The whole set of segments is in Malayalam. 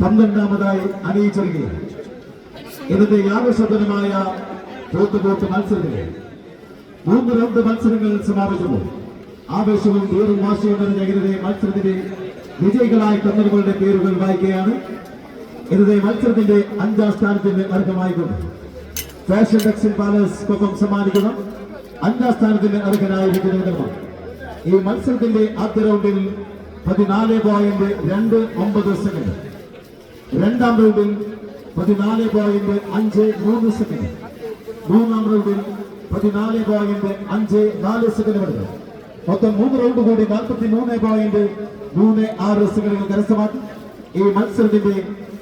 പന്ത്രണ്ടാമതായി അറിയിച്ചിരിക്കുകയാണ് ഇതിന്റെ ആവേശപരമായ പോത്തുപോട്ട് മത്സരങ്ങൾ മൂന്ന് റൗണ്ട് മത്സരങ്ങൾ സമാപിച്ചപ്പോൾ ആവേശവും വീറും വാശിയും നിറഞ്ഞ മത്സരത്തിന്റെ വിജയികളായ കന്നുകളുടെ പേരുകൾ വായിക്കുകയാണ്. ഇതിന്റെ മത്സരത്തിന്റെ അഞ്ചാം സ്ഥാനത്തിന്റെ അർഹമായിക്കൊണ്ട് ഫാഷൻ ടെക്സിൽ പാലസ് കൊപ്പം സമ്മാനിക്കുന്ന അഞ്ചാം സ്ഥാനത്തിന് അർഹനായിരിക്കുന്നു ഈ മത്സരത്തിന്റെ ആദ്യ റൗണ്ടിൽ പതിനാല് പോയിന്റ് രണ്ട് ഒമ്പത് സെക്കൻഡ് രണ്ടാം റൗണ്ടിൽ പതിനാല് പോയിന്റ് അഞ്ച് മൂന്ന് സെക്കൻഡ് മൂന്നാം റൗണ്ടിൽ പതിനാല് പോയിന്റ് അഞ്ച് നാല് സെക്കൻഡ് എടുത്തു മൊത്തം മൂന്ന് റൗണ്ട് കൂടി നാൽപ്പത്തി മൂന്ന് പോയിന്റ് മൂന്ന് ആറ് സെക്കൻഡുകൾ കരസ്ഥമാക്കി. ഈ മത്സരത്തിന്റെ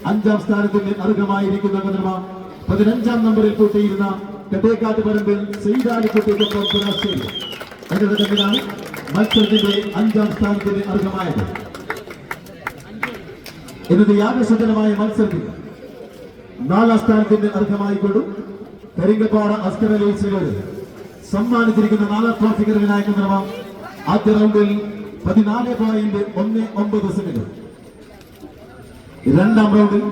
അഞ്ചാം സ്ഥാനത്തിന് അർഹമായിരിക്കുന്ന പതിനഞ്ചാം നമ്പറിൽ കൂട്ടിയിരുന്ന കട്ടേക്കാട്ട് പറമ്പിൽ സെയ്താലിക്കുട്ടിക്കൊപ്പം എന്നിട്ട് തമ്മിലാണ് മത്സരത്തിന്റെ അഞ്ചാം സ്ഥാനത്തിന് അർഹമായത്. ഇന്നത്തെ യാഗസജനമായ മത്സരത്തിൽ നാലാം സ്ഥാനത്തിന് അർഹമായിക്കൊണ്ടു കരിങ്കപ്പാറ അസ്കർ അലീസിനോട് സമ്മാനിച്ചിരിക്കുന്ന നാലാം ട്രോഫിക്കറിനായ കതിർമ ആദ്യ റൗണ്ടിൽ പതിനാല് പോയിന്റ് ഒന്ന് ഒമ്പത് സെക്കൻഡ്. രണ്ടാം റൗണ്ടിൽ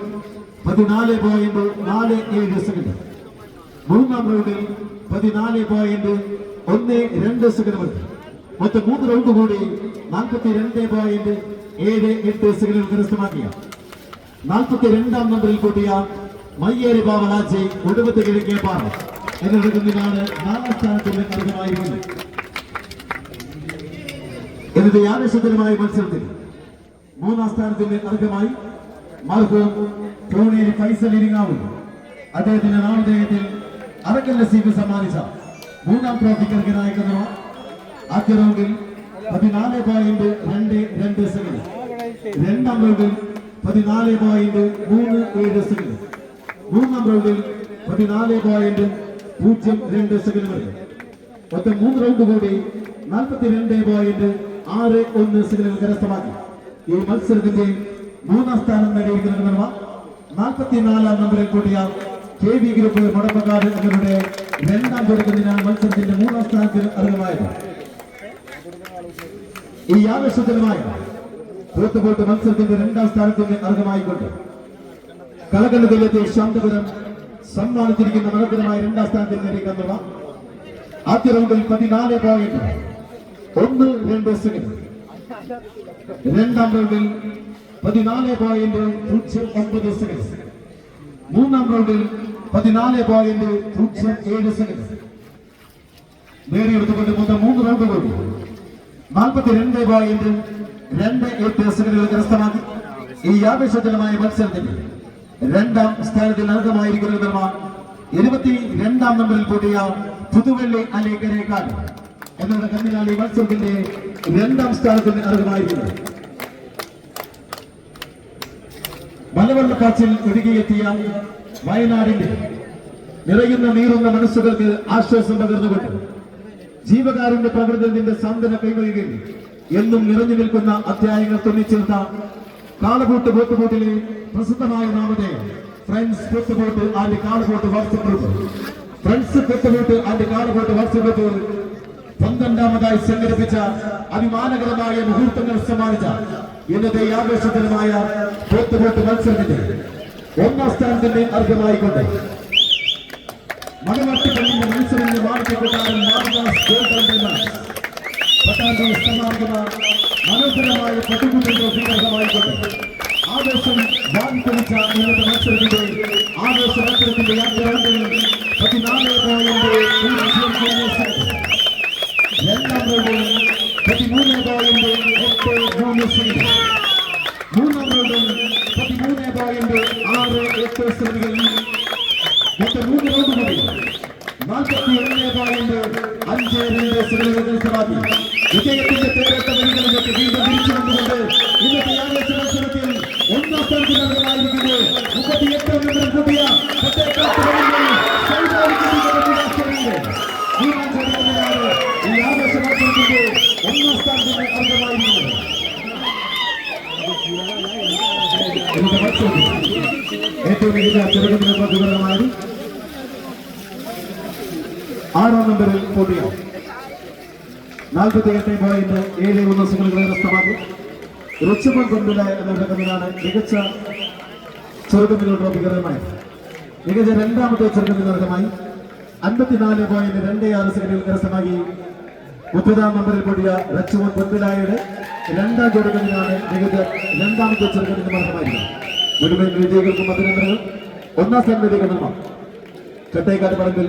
പതിനാല് പോയിന്റ് നാല് ഏഴ് സെക്കൻഡ് മൂന്നാം റൗണ്ടിൽ പതിനാല് പോയിന്റ് ഒന്ന് രണ്ട് സെക്കൻഡ് വരെ. മൊത്തം മൂന്ന് റൗണ്ട് കൂടി നാൽപ്പത്തി രണ്ട് പോയിന്റ് ഏഴ് എട്ട് സെക്കൻഡ് കരസ്ഥമാക്കിയ. നാൽപ്പത്തി രണ്ടാം നമ്പറിൽ കൂട്ടിയ മയ്യേരി ബാബലാജി ഒടുപത്തി കിഴക്കേ പാറ. എന്നെടുക്കുന്നതിനാണ് നാലാം സ്ഥാനത്തിന്റെ അർഹമായിരിക്കുന്നത് എന്നിട്ട് ആവേശകരമായ മത്സരത്തിൽ മൂന്നാം സ്ഥാനത്തിന്റെ അർഹമായി മർഹൂം ടോണിയിൽ ഫൈസൽ ഇരിങ്ങാവ്. അദ്ദേഹത്തിന്റെ നാമധേയത്തിൽ അറക്കൽ നസീബ് സമ്മാനിച്ച മൂന്നാം ട്രോഫിക്ക് അർഹനായ ആദ്യ റൗണ്ടിൽ പതിനാല് പോയിന്റ് രണ്ട് രണ്ട് സെക്കൻഡ്. രണ്ടാം റൗണ്ടിൽ പതിനാല് പോയിന്റ് മൂന്ന് ഏഴ് സെക്കൻഡ്. മൂന്നാം റൗണ്ടിൽ പതിനാല് പോയിന്റ് പൂജ്യം രണ്ട് സെക്കൻഡ് വരെ. മൊത്തം മൂന്ന് റൗണ്ട് കൂടി നാൽപ്പത്തിരണ്ട് പോയിന്റ് ആറ് ഒന്ന് സെക്കൻഡുകൾ കരസ്ഥമാക്കി. ഈ മത്സരത്തിന്റെ മൂന്നാം സ്ഥാനം നേടിയിരിക്കുന്ന നാൽപ്പത്തിനാലാം നമ്പറിൽ കൂട്ടിയ കെ വി ഗ്രൂപ്പ് മുടമ്പക്കാട് എന്നിവരുടെ രണ്ടാം തുടക്കത്തിനാണ് മത്സരത്തിന്റെ മൂന്നാം സ്ഥാനത്തിന് അർഹമായത്. ഈ ആവേശജനമായ പോത്തുപോട്ട് മത്സരത്തിന്റെ രണ്ടാം സ്ഥാനത്തിന് അർഹമായിക്കൊണ്ട് കളകണ്ണ് കൊല്ലത്തെ ശാന്തപുരം സമ്മാനിച്ചിരിക്കുന്ന മനോഹരമായ രണ്ടാം സ്ഥാനത്തിൽ നേടിക്കുന്ന ആദ്യ റൗണ്ടിൽ പതിനാല് പോയിന്റ് ഒന്ന് രണ്ട് സെക്കൻഡ് രണ്ടാം റൗണ്ടിൽ പതിനാല് പോയിന്റ് പൂജ്യം ഒമ്പത് സെക്കൻഡ് മൂന്നാം റൗണ്ടിൽ പതിനാല് പോയിന്റ് പൂജ്യം ഏഴ് സെക്കൻഡ് നേടിയെടുത്തുകൊണ്ട് മൊത്തം മൂന്ന് റൗണ്ട് കൂടി നാൽപ്പത്തിരണ്ട് പോയിന്റ് രണ്ട് എട്ട് സെക്കൻഡുകൾ കരസ്ഥമാക്കി. ഈ ആവേശജനമായ മത്സരത്തിൽ രണ്ടാം സ്ഥാനത്തിൽ അർഹമായിരിക്കുന്ന ഇരുപത്തി രണ്ടാം നമ്പറിൽ കൂട്ടിയ പുതുവെള്ളി അലേക്കരേക്കാട്. എന്നുള്ള കന്നിനാളി മത്സരത്തിന്റെ രണ്ടാം സ്ഥാനത്തിന് അർഹമായിരിക്കുന്നത് മലവെള്ളക്കാച്ചിൽ ഒഴുകിയെത്തിയ വയനാടിന്റെ നിറയുന്ന നീറുന്ന മനസ്സുകൾക്ക് ആശ്വാസം പകർന്നുകൊണ്ട് ജീവകാരുണ്യ പ്രകൃതത്തിന്റെ സാന്ത്വന കൈവഴുകയിൽ എന്നും നിറഞ്ഞു നിൽക്കുന്ന അധ്യായങ്ങൾ തുന്നിച്ചേർത്ത കാളകൂട്ട് പോത്തുപോട്ടിലെ പ്രസിദ്ധമായ നാമത്തെ ഫ്രണ്ട്സ് പോത്തുപോട്ട് ആൻഡ് കാളകൂട്ട് വാട്സപ്പ് ഗ്രൂപ്പ് ഫ്രണ്ട്സ് പോത്തുപോട്ട് ആൻഡ് കാളകൂട്ട് വാട്സപ്പ് ഗ്രൂപ്പ് പന്ത്രണ്ടാമതായി സംഘടിപ്പിച്ച അഭിമാനകരമായ മുഹൂർത്തങ്ങൾ സമ്മാനിച്ച ഇന്നത്തെ ആവേശകരമായ പോത്തുപോട്ട് മത്സരത്തിന്റെ ഒന്നാം സ്ഥാനത്തിന്റെ അർഹമായിക്കൊണ്ട് മണവാട്ടിപ്പള്ളിന്റെ മത്സരങ്ങൾ മാറിക്കൊട്ടാരം ഗോൾഡൻ പട്ടാമ്പി സമാപിക്കുന്ന മനോഹരമായ ട്രോഫി അർഹമായിക്കൊണ്ട് ആവേശം വാങ്ങിക്കൊടുത്ത ഇന്നത്തെ മത്സരത്തിന്റെ ആവേശ മത്സരത്തിന്റെ റൗണ്ടിൽ പതിനാല് പോയിന്റ് രണ്ടാം റൗണ്ടിൽ പതിമൂന്ന് പോയിന്റ് എട്ട് മൂന്ന് സെക്കൻഡ് മൂന്നാം റൗണ്ടിൽ പതിമൂന്ന് പോയിന്റ് ആറ് എട്ട് സെക്കൻഡുകൾ മൊത്തം മൂന്ന് റൗണ്ട് കൂടി നാൽപ്പത്തി ഒന്ന് പോയിന്റ് അഞ്ച് രണ്ട് വരികളിലേക്ക് വീണ്ടും തിരിച്ചു വന്നുകൊണ്ട് ഇന്നത്തെ ഒന്നാം സ്ഥാനത്തിൽ അംഗമായിരിക്കുന്നു മുപ്പത്തി നമ്പർ കൂടിയ പത്തേക്കാട്ട് വരികളിൽ ഈ ആവേശ മത്സരത്തിന്റെ ഒന്നാം സ്ഥാനത്തിന് അംഗമായിരിക്കുന്നത് ഇന്നത്തെ മത്സരത്തിൽ ഏറ്റവും മികച്ച ചെറുകിട പ്രതിഫലമായി ആറാം നമ്പറിൽ പോട്ടിയ നാൽപ്പത്തി എട്ട് പോയിന്റ് ഏഴ് ഒന്ന് സിംഗിൾ കരസ്ഥമാക്കി റിച്ചമൺ കൊണ്ടുള്ള കമ്മിലാണ് മികച്ച ചെറുകമ്മികൾ ട്രോഫി മികച്ച രണ്ടാമത്തെ ചെറുകമ്മിൽ അർഹമായി അൻപത്തിനാല് പോയിന്റ് രണ്ട് ആറ് സെക്കൻഡിൽ കരസ്ഥമാക്കി മുപ്പതാം നമ്പറിൽ പൊടിയ റച്ചുമൻ പൊന്തിലായുടെ രണ്ടാം ജോഡികളിലാണ് മികച്ച രണ്ടാമത്തെ ചെറുകമ്മിൽ മാത്രമായിരുന്നു മുഴുവൻ വിജയികൾക്കും അഭിനന്ദനങ്ങൾ. ഒന്നാം സ്ഥാനം നിർമ്മാണം ചട്ടേക്കാട് പറമ്പിൽ